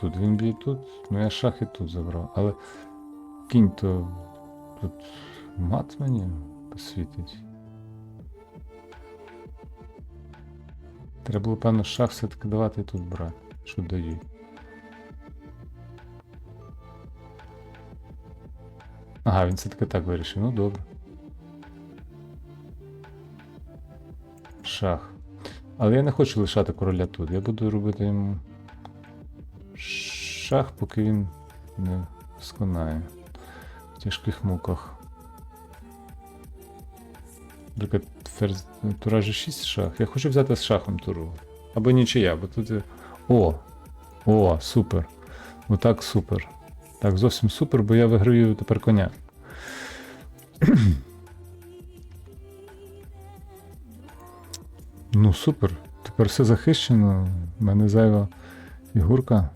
тут. Він б'є тут, ну я шах і тут забрав. Але кінь то тут мат мені посвітить. Треба було, певно, шах все-таки давати тут брати, що дають. Ага, він все-таки так вирішив. Ну добре. Шах. Але я не хочу лишати короля тут. Я буду робити йому шах, поки він не сконає. В тяжких муках. Наприклад, ферзь тура G6 шах. Я хочу взяти з шахом туру. Або нічия, бо тут. О! О, супер. Отак супер. Так, зовсім супер, бо я виграю тепер коня. ну, супер. Тепер все захищено. У мене зайва фігурка.